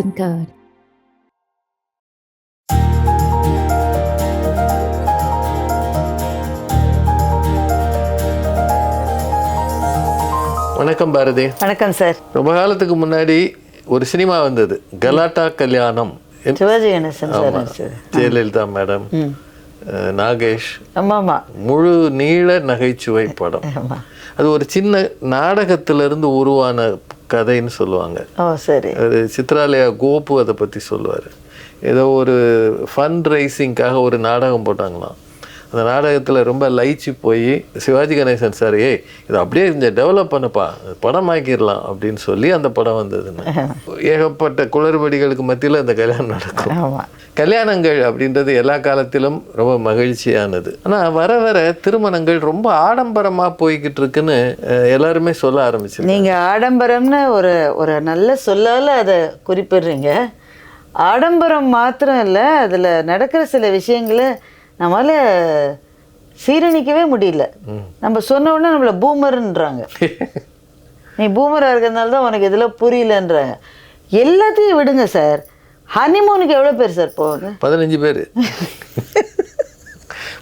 Crimson Curd. வணக்கம் பாரதி. வணக்கம் sir. ரொம்ப காலத்துக்கு முன்னாடி ஒரு சினிமா வந்தது. கலாட்டா கல்யாணம். சிவாஜி கணேசன் ஜெயலலிதா மேடம். நாகேஷ். ஆமா ஆமா முழு நீள நகைச்சுவை படம். அது ஒரு சின்ன நாடகத்திலிருந்து உருவான கதைன்னு சொல்லுவாங்க. சரி. அது சித்ராலயா கோபு அதை பற்றி சொல்லுவார். ஏதோ ஒரு ஃபண்ட் ரைசிங்காக ஒரு நாடகம் போட்டாங்களாம். அந்த நாடகத்தில் ரொம்ப லயிச்சு போய் சிவாஜி கணேசன் சார் ஏய் இதை அப்படியே இந்த டெவலப் பண்ணப்பா படமாக்கிடலாம் அப்படின்னு சொல்லி அந்த படம் வந்ததுன்னு ஏகப்பட்ட குளறுபடிகளுக்கு மத்தியில் அந்த கல்யாணம் நடக்கும். கல்யாணங்கள் அப்படின்றது எல்லா காலத்திலும் ரொம்ப மகிழ்ச்சியானது. ஆனால் வர வர திருமணங்கள் ரொம்ப ஆடம்பரமாக போய்கிட்டு இருக்குன்னு எல்லாருமே சொல்ல ஆரம்பிச்சு நீங்க ஆடம்பரம்னு ஒரு ஒரு நல்ல சொல்லால அதை குறிப்பிடுறீங்க. ஆடம்பரம் மாத்திரம் இல்லை அதுல நடக்கிற சில விஷயங்களை நம்மளால சீரணிக்கவே முடியல. நம்ம சொன்ன உடனே நம்மள பூமர்ன்றாங்க. நீ பூமராக இருக்கிறதுனால தான் உனக்கு இதெல்லாம் புரியலன்றாங்க. எல்லாத்தையும் விடுங்க சார். ஹனிமூனுக்கு எவ்வளோ பேர் சார் போகுது பதினஞ்சு பேர்.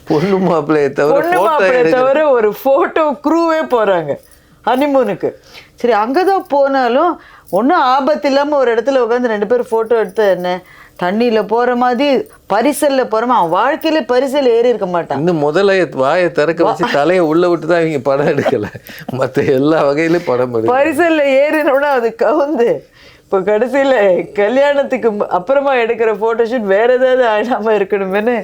பொண்ணு மாப்பிள்ளையை தவிர பொண்ணு photo மாப்பிள்ளை எடுக்க- தவிர ஒரு ஃபோட்டோ க்ரூவே போகிறாங்க ஹனிமூனுக்கு. சரி அங்கே தான் போனாலும் ஒன்றும் ஆபத்து இல்லாமல் ஒரு இடத்துல உட்காந்து ரெண்டு பேரும் ஃபோட்டோ எடுத்து என்ன? தண்ணியில் போகிற மாதிரி பரிசலில் போகிற மாதிரி அவன் வாழ்க்கையில பரிசல் ஏறி இருக்க மாட்டான். இன்னும் முதல்ல வாயை திறக்க வச்சு தலையை உள்ள விட்டு தான் இவங்க படம் எடுக்கல. மற்ற எல்லா வகையிலும் படம் எடுக்கல. பரிசலில் ஏறினோட அது கவுந்து. இப்போ கடைசியில் கல்யாணத்துக்கு அப்புறமா எடுக்கிற ஃபோட்டோஷூட் வேற ஏதாவது ஆடாமல் இருக்கணுமேனு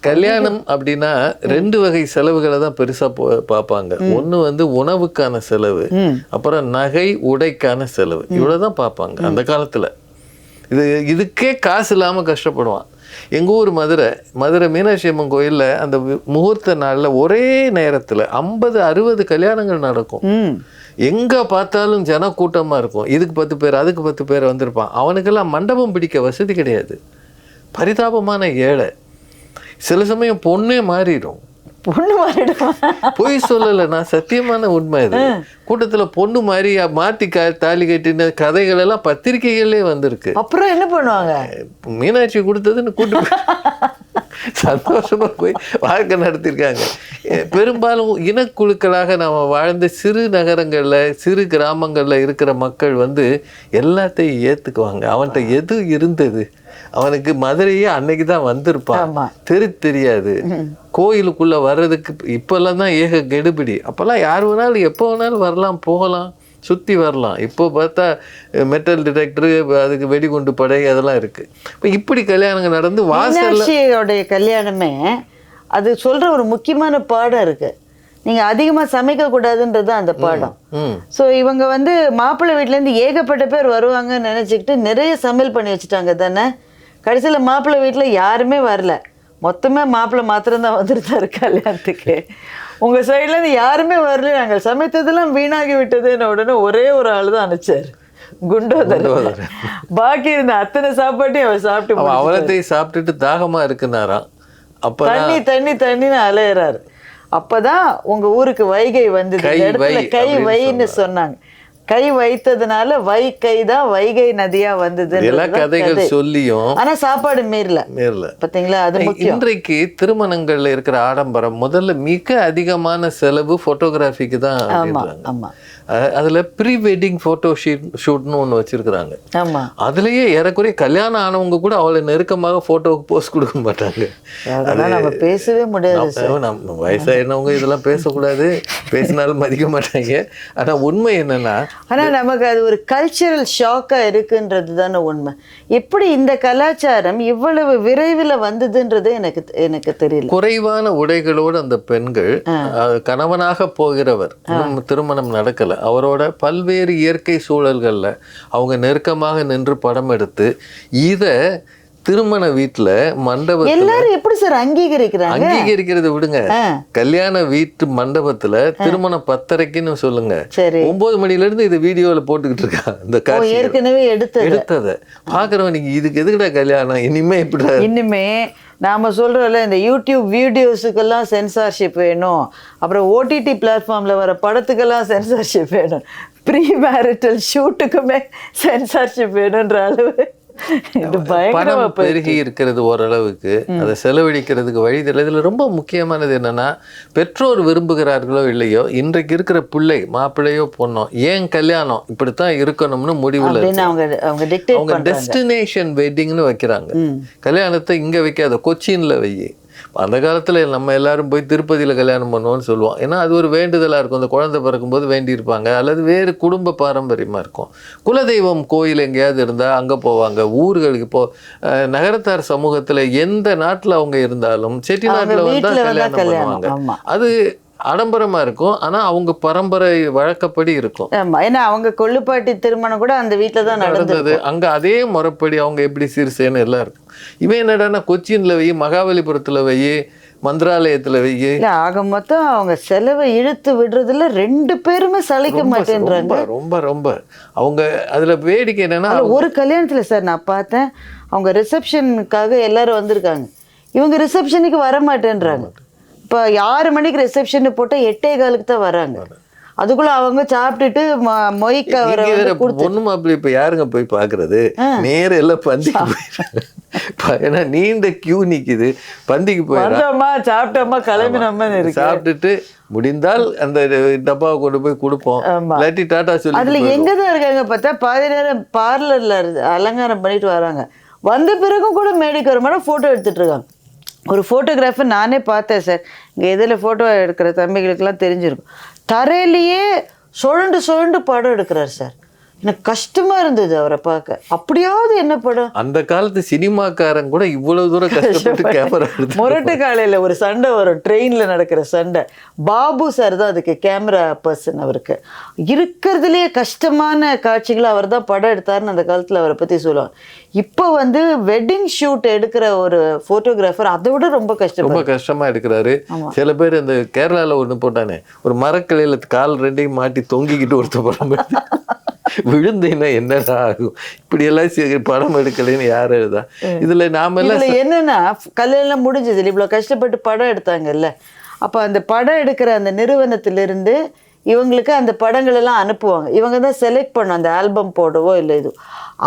கல்யாணம் அப்படின்னா ரெண்டு வகை செலவுகளை தான் பெருசா போ- பார்ப்பாங்க. ஒண்ணு வந்து உணவுக்கான செலவு அப்புறம் நகை உடைக்கான செலவு. இவ்வளவுதான் பார்ப்பாங்க அந்த காலத்துல. இது இதுக்கே காசு இல்லாம கஷ்டப்படுவான். எங்க ஊர் மதுரை மதுரை மீனாட்சி அம்மன் கோயில்ல அந்த முகூர்த்த நாள்ல ஒரே நேரத்துல ஐம்பது அறுபது கல்யாணங்கள் நடக்கும். எங்க பார்த்தாலும் ஜன கூட்டமா இருக்கும். இதுக்கு பத்து பேர் அதுக்கு பத்து பேர் வந்திருப்பான். அவனுக்கெல்லாம் மண்டபம் பிடிக்க வசதி கிடையாது. பரிதாபமான ஏழை. சில சமயம் பொண்ணே மாறிடும். பொண்ணு மாறிடுமா? பொய் சொல்லலை நான் சத்தியமான உண்மை இது கூட்டத்துல பொண்ணு மாதிரி மாத்தி கா தாலி கட்டின கதைகள் எல்லாம் பத்திரிகைகளே வந்திருக்கு. அப்புறம் என்ன பண்ணுவாங்க? மீனாட்சி கொடுத்ததுன்னு கூட்டு சந்தோஷமா போய் வாழ்க்கை நடத்திருக்காங்க. எ- பெரும்பாலும் இனக்குழுக்களாக நாம வாழ்ந்த சிறு நகரங்கள்ல சிறு கிராமங்கள்ல இருக்கிற மக்கள் வந்து எல்லாத்தையும் ஏத்துக்குவாங்க. அவன்கிட்ட எது இருந்தது? அவனுக்கு மதுரையே அன்னைக்கு தான் வந்திருப்பான். தெரி தெரியாது. கோயிலுக்குள்ள வர்றதுக்கு இப்பெல்லாம் தான் ஏக கெடுபிடி. அப்பெல்லாம் யார் வேணாலும் எப்போ வேணாலும் வரலாம் போகலாம் சுற்றி வரலாம். இப்போ பார்த்தா மெட்டல் டிடெக்டரு அதுக்கு வெடிகுண்டு படை அதெல்லாம் இருக்கு. இப்போ இப்படி கல்யாணங்கள் நடந்து மீனாட்சியோடைய கல்யாணமே அது சொல்ற ஒரு முக்கியமான பாடம் இருக்கு. நீங்க அதிகமா சமைக்க கூடாதுன்றது அந்த பாடம். ஸோ இவங்க வந்து மாப்பிள்ளை வீட்டிலேருந்து ஏகப்பட்ட பேர் வருவாங்கன்னு நினச்சிக்கிட்டு நிறைய சமையல் பண்ணி வச்சுட்டாங்க தானே? கடைசியில் மாப்பிள்ளை வீட்டில் யாருமே வரல. மொத்தமே மாப்பிள்ளை மாத்திரம்தான் வந்துருந்தாரு கல்யாணத்துக்கு. உங்கள் சைட்லேருந்து யாருமே வரல நாங்கள் சமைத்ததெல்லாம் வீணாகி விட்டதுன்னு உடனே ஒரே ஒரு ஆள் தான் அனுப்பிச்சார். குண்டோதர். பாக்கி இருந்த அத்தனை சாப்பாட்டையும் அவர் சாப்பிட்டு. அவலத்தையும் சாப்பிட்டுட்டு தாகமா இருக்குனாராம். அப்போ தண்ணி தண்ணி தண்ணின்னு அலையிறாரு. அப்பதான் உங்க ஊருக்கு வைகை வந்தது. கை இடத்துல வைன்னு சொன்னாங்க. கை வைத்ததுனால வை கை தான் வைகை நதியா வந்தது எல்லா கதைகள் சொல்லியும் ஆனா சாப்பாடு மீறல. நேர்ல பாத்தீங்களா? அது இன்றைக்கு திருமணங்கள்ல இருக்கிற ஆடம்பரம் முதல்ல மிக அதிகமான செலவு போட்டோகிராஃபிக்கு தான் ஆமா. ஆமா. அதுல ப்ரீ வெட்டிங் ஃபோட்டோ ஷீட் ஷூட்னு ஒன்று வச்சிருக்கிறாங்க. ஆமா. அதுலயே ஏறக்குறைய கல்யாணம் ஆனவங்க கூட அவளை நெருக்கமாக போட்டோவுக்கு போஸ்ட் கொடுக்க மாட்டாங்க. நம்ம பேசவே முடியாது நம்ம வயசாயினவங்க இதெல்லாம் பேசக்கூடாது. பேசினாலும் மதிக்க மாட்டாங்க. ஆனா உண்மை என்னன்னா ஆனா நமக்கு அது ஒரு கல்ச்சரல் ஷாக்கா இருக்குன்றது தானே உண்மை. எப்படி இந்த கலாச்சாரம் இவ்வளவு விரைவில் வந்ததுன்றது எனக்கு எனக்கு தெரியல. குறைவான உடைகளோடு அந்த பெண்கள் கணவனாக போகிறவர் திருமணம் நடக்கல. அவரோட பல்வேறு இயற்கை சூழல்கள்ல அவங்க நெருக்கமாக நின்று படம் எடுத்து இத திருமண வீட்டுல மண்டபத்துல எல்லாரும் எப்படி சார் அங்கீகரிக்கிறாங்க? அங்கீகரிக்கிறத விடுங்க. கல்யாண வீட்டு மண்டபத்துல திருமணம் பத்தரைக்குன்னு சொல்லுங்க. ஒன்பது மணில இருந்து இது வீடியோல போட்டுக்கிட்டு இருக்கா இந்த காட்சி ஏற்கனவே எடுத்தது. எடுத்தத. பாக்குறவன் நீங்க இதுக்கு எதுக்குடா கல்யாணம்? இனிமே இப்படி இன்னுமே நாம் சொல்கிறோம்ல இந்த யூடியூப் வீடியோஸுக்கெல்லாம் சென்சார்ஷிப் வேணும். அப்புறம் ஓடிடி பிளாட்ஃபார்மில் வர படத்துக்கெல்லாம் சென்சார்ஷிப் வேணும். ப்ரீ மேரிட்டல் ஷூட்டுக்குமே சென்சார்ஷிப் வேணுன்ற அளவு. பணம் பெருகி இருக்கிறது ஓரளவுக்கு அதை செலவழிக்கிறதுக்கு வழி தெரியல. இதுல ரொம்ப முக்கியமானது என்னன்னா பெற்றோர் விரும்புகிறார்களோ இல்லையோ இன்றைக்கு இருக்கிற பிள்ளை மாப்பிள்ளையோ பொண்ணோ ஏன் கல்யாணம்? இப்படித்தான் இருக்கணும்னு முடிவுல அவங்க டெஸ்டினேஷன் வெட்டிங்னு வைக்கிறாங்க. கல்யாணத்தை இங்க வைக்காத கொச்சின்ல வை அந்த காலத்துல நம்ம எல்லாரும் போய் திருப்பதியில கல்யாணம் பண்ணுவோம்னு சொல்லுவோம். ஏன்னா அது ஒரு வேண்டுதலா இருக்கும். அந்த குழந்தை பிறக்கும்போது வேண்டியிருப்பாங்க. அல்லது வேறு குடும்ப பாரம்பரியமா இருக்கும். குலதெய்வம் கோயில் எங்கேயாவது இருந்தா அங்க போவாங்க. ஊர்களுக்கு இப்போ நகரத்தார் சமூகத்துல எந்த நாட்டுல அவங்க இருந்தாலும் செட்டிநாட்டுல வந்தா வீட்டுல வந்தா கல்யாணம் பண்ணுவாங்க. அது ஆடம்பரமா இருக்கும். ஆனா அவங்க பரம்பரை வழக்கப்படி இருக்கும். ஏன்னா அவங்க கொள்ளுப்பாட்டி திருமணம் கூட அந்த வீட்டில் தான் நடந்தது. அங்க அதே முறைப்படி அவங்க எப்படி சீர்சேன்னு எல்லாம் இருக்கும். இவன் என்னடான்னா கொச்சின்ல வை மகாபலிபுரத்துல வை மந்திராலயத்துல வை இல்ல ஆக மொத்தம் அவங்க செலவை இழுத்து விடுறதுல ரெண்டு பேருமே சளைக்க மாட்டேன்றாங்க. ரொம்ப ரொம்ப அவங்க அதுல வேடிக்கை என்னன்னா ஒரு கல்யாணத்துல சார் நான் பார்த்தேன் அவங்க ரிசப்ஷனுக்காக எல்லாரும் வந்திருக்காங்க. இவங்க ரிசப்ஷனுக்கு வர மாட்டேன்றாங்க. இப்போ ஆறு மணிக்கு ரிசப்ஷன் போட்டால் எட்டே காலுக்கு தான் வராங்க. அதுக்குள்ள அவங்க சாப்பிட்டுட்டு மொய்க்கு வேற பொண்ணு மாப்பிள்ளை இப்ப யாருங்க போய் பாக்குறது? நேர எல்லாம் பந்திக்கு போயிடுறாங்க. ஏன்னா நீண்ட கியூ நிக்குது. பந்திக்கு போயிடறாங்க வந்தோமா சாப்பிட்டோமா கிளம்பினோமா சாப்பிட்டுட்டு முடிந்தால் அந்த டப்பாவை கொண்டு போய் கொடுப்போம். இல்லாட்டி டாட்டா சொல்லி அதுல எங்க தான் இருக்காங்க பார்த்தா பாதி நேரம் பார்லர்ல அலங்காரம் பண்ணிட்டு வராங்க. வந்த பிறகும் கூட மேடைக்கு வர மாதிரி ஃபோட்டோ எடுத்துட்டு இருக்காங்க. ஒரு ஃபோட்டோகிராஃபர் நானே பார்த்தேன் சார் இங்கே இதில் ஃபோட்டோ எடுக்கிற தம்பிகளுக்கெல்லாம் தெரிஞ்சிருக்கும். தரையிலேயே சுழண்டு சுழண்டு படம் எடுக்கிறார் சார் எனக்கு கஷ்டமா இருந்தது அவரை பார்க்க. அப்படியாவது என்ன படம்? அந்த காலத்து சினிமாக்காரன் கூட இவ்வளவு தூரம் கஷ்டப்பட்டு கேமரா முரட்டு காலையில் ஒரு சண்டை வரும். ட்ரெயினில் நடக்கிற சண்டை. பாபு சார் தான் அதுக்கு கேமரா பர்சன் அவருக்கு. இருக்கிறதுலேயே கஷ்டமான காட்சிகளை அவர் தான் படம் எடுத்தாருன்னு அந்த காலத்தில் அவரை பற்றி சொல்லுவாங்க. இப்போ வந்து வெட்டிங் ஷூட் எடுக்கிற ஒரு ஃபோட்டோகிராஃபர் அதை விட ரொம்ப கஷ்டப்படுறாங்க ரொம்ப கஷ்டமா எடுக்கிறாரு. சில பேர் இந்த கேரளால ஒண்ணு போட்டானே ஒரு மரக்கிளையில கால் ரெண்டையும் மாட்டி தொங்கிக்கிட்டு ஒருத்த படம் விழுந்தேன்னா என்னடா ஆகும்? இப்படி எல்லாம் படம் எடுக்கலைன்னு யார் எழுதா? இதுல நாம எல்லாம் என்னன்னா கல்யாணம் முடிஞ்சது. இவ்வளோ கஷ்டப்பட்டு படம் எடுத்தாங்கல்ல. அப்போ அந்த படம் எடுக்கிற அந்த நிறுவனத்திலிருந்து இவங்களுக்கு அந்த படங்கள் எல்லாம் அனுப்புவாங்க. இவங்க தான் செலக்ட் பண்ணும். அந்த ஆல்பம் போடவோ இல்லை இது.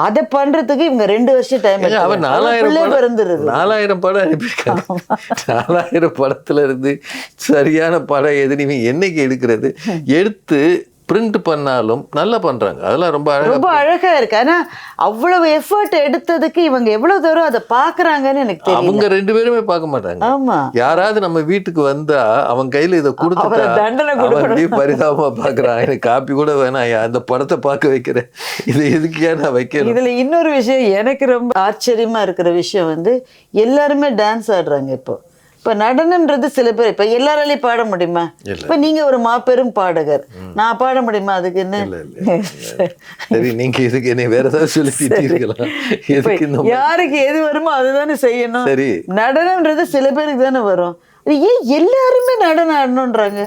அதை பண்றதுக்கு இவங்க ரெண்டு வருஷம் டைம் அவன் நாலாயிரம் பிறந்துருது. நாலாயிரம் படம் அனுப்பியிருக்காங்க நாலாயிரம் படத்துல இருந்து சரியான படம் எது நீ என்னைக்கு எடுக்கிறது? எடுத்து பிரிண்ட் பண்ணாலும் நல்லா பண்றாங்க. அதெல்லாம் ரொம்ப அழகா ரொம்ப அழகா இருக்கு. ஆனா அவ்வளவு எஃபர்ட் எடுத்ததுக்கு இவங்க எவ்வளவு தூரம் அதை பாக்குறாங்கன்னு எனக்கு தெரியும் அவங்க ரெண்டு பேருமே பார்க்க மாட்டாங்க. ஆமா. யாராவது நம்ம வீட்டுக்கு வந்தா அவன் கையில இதை அவரை தண்டனை அவன் அப்படியே பரிதாபமா பாக்குறான் எனக்கு காப்பி கூட வேணாம். அந்த படத்தை பார்க்க வைக்கிறேன். இது எதுக்கு நான் வைக்கணும்? இதுல இன்னொரு விஷயம் எனக்கு ரொம்ப ஆச்சரியமா இருக்கிற விஷயம் வந்து எல்லாருமே டான்ஸ் ஆடுறாங்க இப்போ. இப்ப நடனம்ன்றது சில பேர் இப்ப எல்லாராலையும் பாட முடியுமா? இப்ப நீங்க ஒரு மாபெரும் பாடகர். நான் பாட முடியுமா? அதுக்கு என்ன? சரி நீங்க இதுக்கு என்னை வேற ஏதாவது சொல்லி? யாருக்கு எது வருமோ அதுதானே செய்யணும். சரி. நடனம்ன்றது சில பேருக்கு தானே வரும். ஏன் எல்லாருமே நடனம் ஆடணுன்றாங்க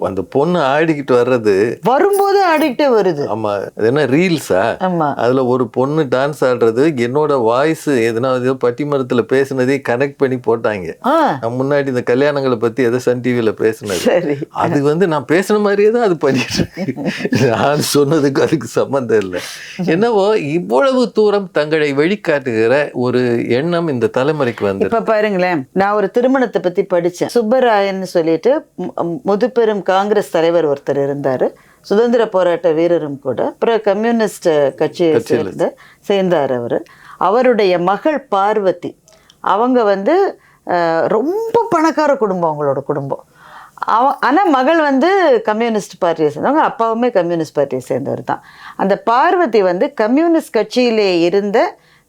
அந்த பொண்ணு ஆடிக்கிட்டு வர்றது வரும்போது ஆடிக்கிட்டே வருது. ஆமா அது என்ன ரீல்ஸா ஆமா. அதுல ஒரு பொண்ணு டான்ஸ் ஆடுறது என்னோட வாய்ஸ் எதனா ஏதோ பட்டிமரத்துல பேசுனதே கனெக்ட் பண்ணி போட்டாங்க. நான் முன்னாடி இந்த கல்யாணங்களை பத்தி எதோ சன் டிவியில பேசுனது? அது வந்து நான் பேசுன மாதிரியே தான் அது பண்ணிட்டு நான் சொன்னதுக்கு அதுக்கு சம்மந்தம் இல்லை. என்னவோ இவ்வளவு தூரம் தங்களை வெளிக்காட்டுகிற ஒரு எண்ணம் இந்த தலைமுறைக்கு வந்து இப்ப பாருங்களேன் நான் ஒரு திருமணத்தை பத்தி படிச்சேன். சுப்பராயன் சொல்லிட்டு மு- முதுபெரும் காங்கிரஸ் தலைவர் ஒருத்தர் இருந்தாரு. சுதந்திர போராட்ட வீரரும் கூட. அப்புறம் கம்யூனிஸ்ட் கட்சியை சேர்ந்த சேர்ந்தார் அவர். அவருடைய மகள் பார்வதி. அவங்க வந்து ரொம்ப பணக்கார குடும்பம் அவங்களோட குடும்பம். அவ ஆனால் மகள் வந்து கம்யூனிஸ்ட் பார்ட்டியை சேர்ந்தவங்க அப்பாவுமே கம்யூனிஸ்ட் பார்ட்டியை சேர்ந்தவர் தான் அந்த பார்வதி வந்து கம்யூனிஸ்ட் கட்சியிலே இருந்த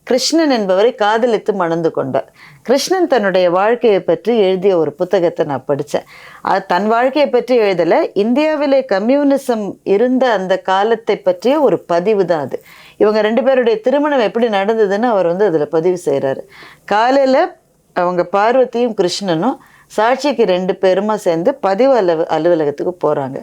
கிருஷ்ணன் என்பவரை காதலித்து மணந்து கொண்டார். கிருஷ்ணன் தன்னுடைய வாழ்க்கையை பற்றி எழுதிய ஒரு புத்தகத்தை நான் படித்தேன் அது தன் வாழ்க்கையை பற்றி எழுதலை இந்தியாவிலே கம்யூனிசம் இருந்த அந்த காலத்தை பற்றிய ஒரு பதிவு தான் அது. இவங்க ரெண்டு பேருடைய திருமணம் எப்படி நடந்ததுன்னு அவர் வந்து அதில் பதிவு செய்கிறாரு காலையில் அவங்க பார்வதியும் கிருஷ்ணனும் சாட்சிக்கு ரெண்டு பேருமா சேர்ந்து பதிவு அலுவ அலுவலகத்துக்கு போகிறாங்க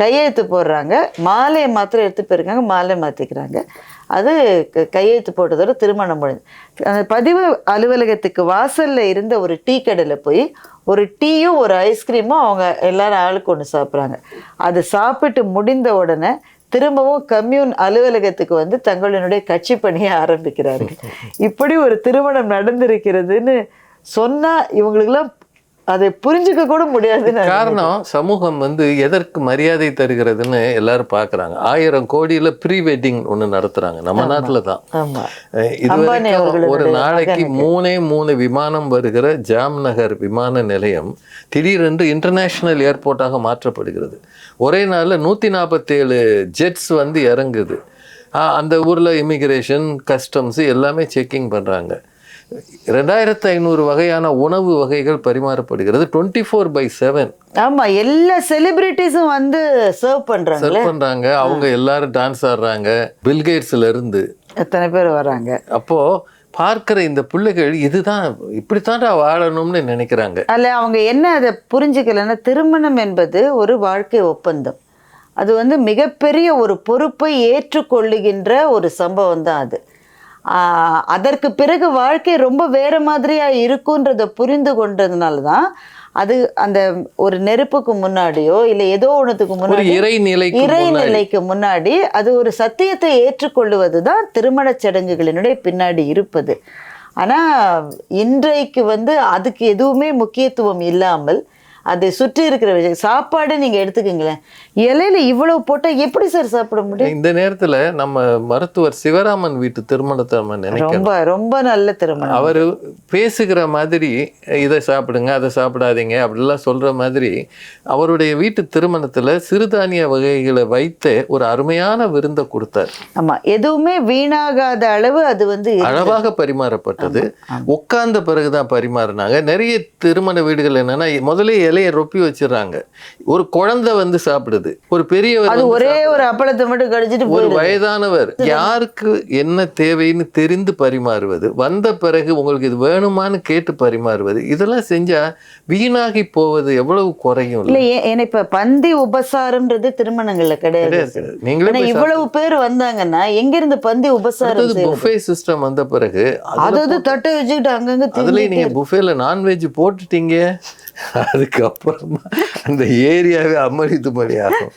கையெழுத்து போடுறாங்க. மாலையை மாத்திரம் எடுத்து போயிருக்காங்க மாலை மாற்றிக்கிறாங்க அது கையெழுத்து போட்டதோட திருமணம் முடிஞ்சு. அந்த பதிவு அலுவலகத்துக்கு வாசலில் இருந்த ஒரு டீ கடையில் போய் ஒரு டீயும் ஒரு ஐஸ்கிரீமும் அவங்க எல்லாரும் ஆளுக்கு ஒன்று சாப்பிட்றாங்க. அது சாப்பிட்டு முடிந்த உடனே திரும்பவும் கம்யூன் அலுவலகத்துக்கு வந்து தங்களுடைய கட்சி பணியை ஆரம்பிக்கிறார்கள். இப்படி ஒரு திருமணம் நடந்திருக்கிறதுன்னு சொன்னா இவங்களுக்கெல்லாம் அதை புரிஞ்சுக்க கூட முடியாதுன்னு நான் காரணம் சமூகம் வந்து எதற்கு மரியாதை தருகிறதுன்னு எல்லாரும் பார்க்கறாங்க. ஆயிரம் கோடியில ப்ரீ வெட்டிங் ஒண்ணு நடத்துறாங்க. நம்ம நாட்டுல தான். இது ஒரு நாளைக்கு மூணே மூணு விமானம் வருகிற ஜாம்நகர் விமான நிலையம் திடீரென்று இன்டர்நேஷனல் ஏர்போர்ட்டாக மாற்றப்படுகிறது. ஒரே நாள்ல நூற்றி நாற்பத்தேழு ஜெட்ஸ் வந்து இறங்குது. அந்த ஊர்ல இமிகிரேஷன் கஸ்டம்ஸ் எல்லாமே செக்கிங் பண்றாங்க. ரெண்டாயிரத்து ஐநூறு வகையான உணவு வகைகள் பரிமாறப்படுகிறது. டுவெண்ட்டி ஃபோர் பை செவன் ஆமா எல்லா செலிபிரிட்டிஸும் வந்து சர்வ் பண்றாங்க சர்வ் பண்றாங்க. அவங்க எல்லாரும் டான்ஸ் ஆடுறாங்க. பில்கேட்ஸ்ல இருந்து எத்தனை பேர் வராங்க? அப்போ பார்க்கிற இந்த பிள்ளைகள் இதுதான் இப்படித்தான்டா வாழணும்னு நினைக்கிறாங்க. அல்ல அவங்க என்ன அதை புரிஞ்சுக்கலைன்னா திருமணம் என்பது ஒரு வாழ்க்கை ஒப்பந்தம். அது வந்து மிகப்பெரிய ஒரு பொறுப்பை ஏற்றுக்கொள்ளுகின்ற ஒரு சம்பவம் தான் அது. அதற்கு பிறகு வாழ்க்கை ரொம்ப வேற மாதிரியா இருக்குன்றத புரிந்து கொண்டதுனால தான் அது அந்த ஒரு நெருப்புக்கு முன்னாடியோ இல்லை ஏதோ ஒன்றுத்துக்கு முன்னாடி முன்னாடி இறைநிலைக்கு முன்னாடி. அது ஒரு சத்தியத்தை ஏற்றுக்கொள்வது தான் திருமணச் சடங்குகளினுடைய பின்னாடி இருப்பது. ஆனா இன்றைக்கு வந்து அதுக்கு எதுவுமே முக்கியத்துவம் இல்லாமல் அதை சுற்றி இருக்கிற விஷயம். சாப்பாடு நீங்க எடுத்துக்கங்களேன். இலையில இவ்வளவு போட்டா எப்படி சார் சாப்பிட முடியும்? இந்த நேரத்துல நம்ம மருத்துவர் சிவராமன் வீட்டு திருமணத்தை நம்ம நினைக்கிறோம் ரொம்ப ரொம்ப நல்ல திருமணம். அவர் பேசுகிற மாதிரி இதை சாப்பிடுங்க அதை சாப்பிடாதீங்க அப்படிலாம் சொல்ற மாதிரி அவருடைய வீட்டு திருமணத்துல சிறுதானிய வகைகளை வைத்து ஒரு அருமையான விருந்தை கொடுத்தார். ஆமா எதுவுமே வீணாகாத அளவு அது வந்து. அளவாக பரிமாறப்பட்டது. உட்கார்ந்த பிறகுதான் பரிமாறினாங்க. நிறைய திருமண வீடுகள் என்னன்னா முதல்ல இலையை ரொப்பி வச்சிடுறாங்க. ஒரு குழந்தை வந்து சாப்பிடுது. ஒரு பெரியவர் அது ஒரே ஒரு அப்பளத்தை மட்டும் கடிச்சிட்டு ஒரு வயதானவர். யாருக்கு என்ன தேவைன்னு தெரிந்து பரிமாறுவது? வந்த பிறகு உங்களுக்கு இது வேணுமான்னு கேட்டு பரிமாறுவது? இதெல்லாம் செஞ்சா வீணாகி போவது எவ்வளவு குறையும் இல்ல? ஏன்னா இப்ப பந்தி உபசாரம்ன்றது திருமணங்கள்ல கிடையாது. நீங்களே இவ்வளவு பேர் வந்தாங்கன்னா எங்க இருந்து பந்தி உபசாரம்? புஃபே சிஸ்டம் வந்த பிறகு அதுல அதாவது தட்டை வச்சுக்கிட்டு அங்கங்க தின்னுட்டு. நீங்க புஃபேல நான்வெஜ் போட்டுட்டீங்க. அதுக்கப்புறமா அந்த ஏரியாவே அம்மளி துமளி ஆகும்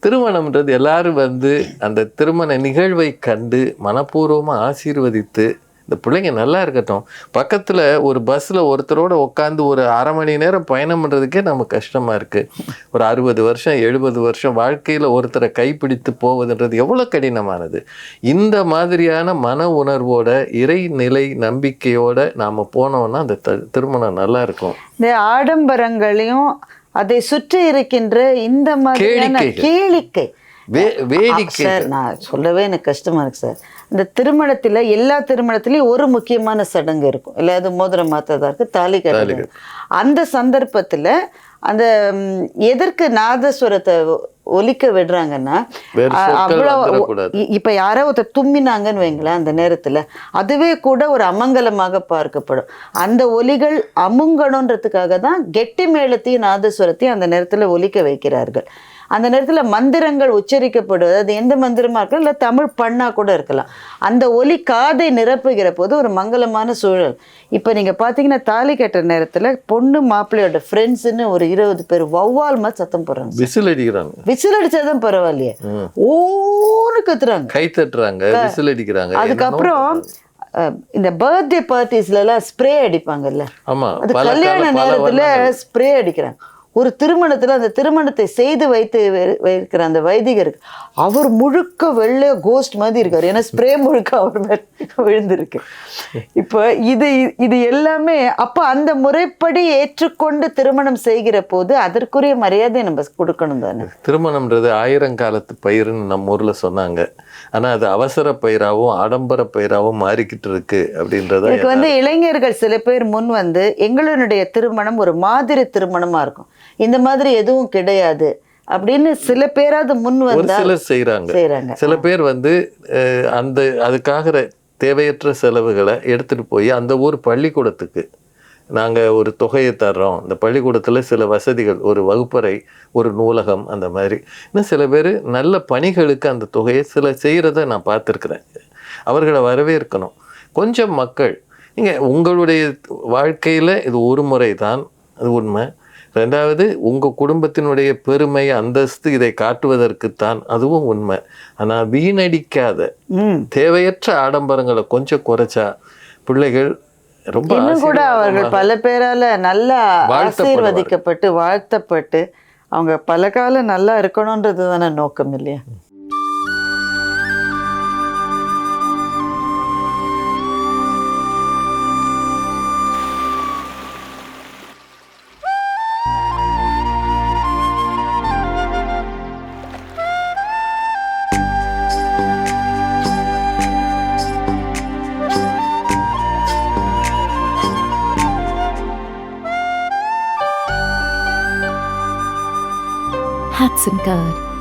திருமணம்ன்றது எல்லாரும் வந்து அந்த திருமண நிகழ்வை கண்டு மனப்பூர்வமாக ஆசீர்வதித்து இந்த பிள்ளைங்க நல்லா இருக்கட்டும். பக்கத்துல ஒரு பஸ்ல ஒருத்தரோட உட்காந்து ஒரு அரை மணி நேரம் பயணம் பண்றதுக்கே நமக்கு கஷ்டமா இருக்கு. ஒரு அறுபது வருஷம் எழுபது வருஷம் வாழ்க்கையில ஒருத்தரை கைப்பிடித்து போவதுன்றது எவ்வளவு கடினமானது. இந்த மாதிரியான மன உணர்வோட இறைநிலை நம்பிக்கையோட நாம போனோம்னா அந்த த- திருமணம் நல்லா இருக்கும். இந்த ஆடம்பரங்களையும் அதை சுற்றி இருக்கின்ற இந்த மாதிரியான. கேளிக்கை. வே வேடிக்கை சார் நான் சொல்லவே எனக்கு கஷ்டமா இருக்கு சார். இந்த திருமணத்துல எல்லா திருமணத்திலயும் ஒரு முக்கியமான சடங்கு இருக்கும். இல்ல அது மோதிரம் மாத்ததா இருக்கு தாலி கட்டுறது. அந்த சந்தர்ப்பத்துல அந்த எதற்கு நாதஸ்வரத்தை ஒலிக்க விடுறாங்கன்னா வேறு அ- சொற்கள் அவ்வளவு வந்துடக்கூடாது. இ- இப்ப யாரோ ஒருத்தர் தும்மினாங்கன்னு வைங்களேன் அந்த நேரத்துல அதுவே கூட ஒரு அமங்கலமாக பார்க்கப்படும். அந்த ஒலிகள் அமுங்கணுன்றதுக்காக தான் கெட்டி மேளத்தையும் நாதஸ்வரத்தையும் அந்த நேரத்துல ஒலிக்க வைக்கிறார்கள். அந்த நேரத்துல மந்திரங்கள் உச்சரிக்கப்படுவது அது எந்த மந்திரமா இருக்கலாம் இல்ல தமிழ் பண்ணா கூட இருக்கலாம். அந்த ஒலி காதை நிரப்புகிற போது ஒரு மங்களமான சூழல். இப்ப நீங்க பாத்தீங்கன்னா தாலி கட்டுற நேரத்துல பொண்ணு மாப்பிள்ளையோட ஃப்ரெண்ட்ஸ்னு ஒரு இருபது பேர் வௌவால் மாதிரி சத்தம் போடுறாங்க. விசில் அடிக்கிறாங்க. விசில் அடிச்சாதான் பரவாயில்லையே. ஓன்னு கத்துறாங்க. கை தட்டுறாங்க விசில் அடிக்கிறாங்க அதுக்கப்புறம் இந்த பர்த்டே பார்ட்டிஸ்ல எல்லாம் ஸ்ப்ரே அடிப்பாங்கல்ல. ஆமா அது கல்யாண நேரத்துல. ஸ்ப்ரே அடிக்கிறாங்க. ஒரு திருமணத்துல அந்த திருமணத்தை செய்து வைத்து வைக்கிற அந்த வைதிகருக்கு அவர் முழுக்க வெள்ளை கோஸ்ட் மாதிரி இருக்காரு. ஏன்னா ஸ்ப்ரே முழுக்க அவர் மேல விழுந்திருக்கு. இப்போ இது இது எல்லாமே அப்ப அந்த முறைப்படி ஏற்றுக்கொண்டு திருமணம் செய்கிற போது அதற்குரிய மரியாதை நம்ம கொடுக்கணும் தானே? திருமணம்ன்றது ஆயிரங்காலத்து பயிருன்னு நம்ம ஊர்ல சொன்னாங்க. ஆனா அது அவசர பயிராகவும் ஆடம்பர பயிராகவும் மாறிக்கிட்டு இருக்கு அப்படின்றத இதுக்கு வந்து இளைஞர்கள் சில பேர் முன் வந்து எங்களுடைய திருமணம் ஒரு மாதிரி திருமணமா இருக்கும். இந்த மாதிரி எதுவும் கிடையாது அப்படின்னு சில பேராவது முன் வந்தா சிலர் செய்றாங்க. செய்றாங்க. சில பேர் வந்து அந்த அதுக்காக தேவையற்ற செலவுகளை எடுத்துட்டு போய் அந்த ஊர் பள்ளிக்கூடத்துக்கு நாங்க ஒரு தொகையை தர்றோம். இந்த பள்ளிக்கூடத்துல சில வசதிகள் ஒரு வகுப்பறை ஒரு நூலகம் அந்த மாதிரி. இன்னும் சில பேர் நல்ல பணிகளுக்கு அந்த தொகையை சில செய்கிறத நான் பார்த்துருக்குறேன். அவர்களை வரவேற்கணும். கொஞ்சம் மக்கள் நீங்க உங்களுடைய வாழ்க்கையில இது ஒரு முறை தான் அது உண்மை. ரெண்டாவது உங்க குடும்பத்தினுடைய பெருமை அந்தஸ்து இதை காட்டுவதற்குத்தான் அதுவும் உண்மை. ஆனா வீணடிக்காத தேவையற்ற ஆடம்பரங்களை கொஞ்சம் குறைச்சா பிள்ளைகள் ரொம்ப கூட அவர்கள் பல பேரால நல்லா. ஆசீர்வதிக்கப்பட்டு வாழ்த்தப்பட்டு அவங்க பல காலம் நல்லா இருக்கணும்ன்றது தானே நோக்கம் இல்லையா? กสันเกิด